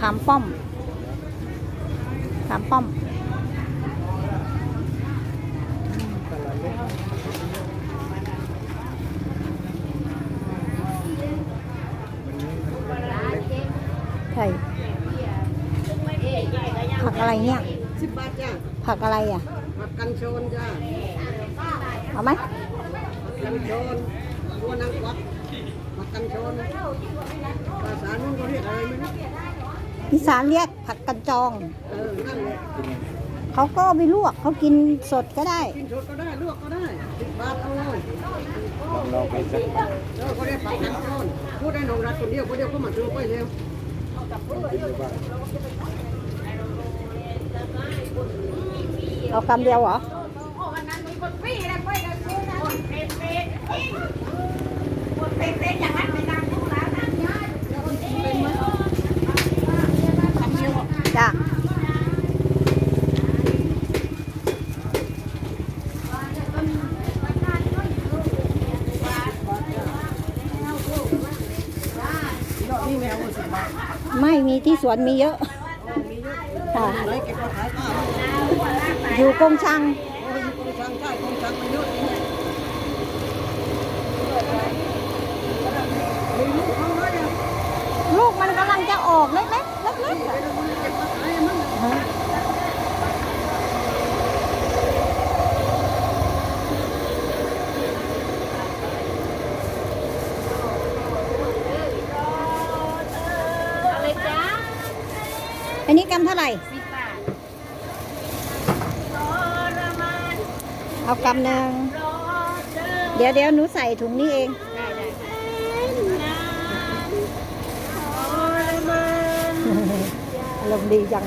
ขามป้อม ขามป้อม ใช่ ผักอะไรเนี่ย สิบบาทจ้าผักอะไรอะ ผักกันชนจ้าเอาไหมกันชนตัวนางกวักผักกันชนภาษาโน้นเขาเรียกอะไรไหมนะ อีสานเรียกผักกันจอง เออนั่นแหละเขาก็เอาไปลวกเขากินสดก็ได้ กินสดก็ได้ลวกก็ได้สิบบาทเอาเลยเราไปสักเออเขาเรียกผักกันโชนพูดได้หนองรัฐคนเดียวคนเดียวเขามาซื้อไปเร็วเอาคำเดียวเหรอจ้ะ นี่ แมวสิบบาทไม่มีที่สวนมีเยอะมีเยอะค่ะไหนเก็บมาขายข้าวอยู่กงชังโอ้ยกองช่างใช่กองช่างมันเยอะมีลูกเขาเลยอะลูกมันกำลังจะออกเล็กๆเล็กๆ อะเก็บมาขายมันฮะอันนี้กำเท่าไหร่เอากำหนึ่งเดี๋ยวเดี๋ยวหนูใส่ถุงนี้เองอารมณ์ดีจัง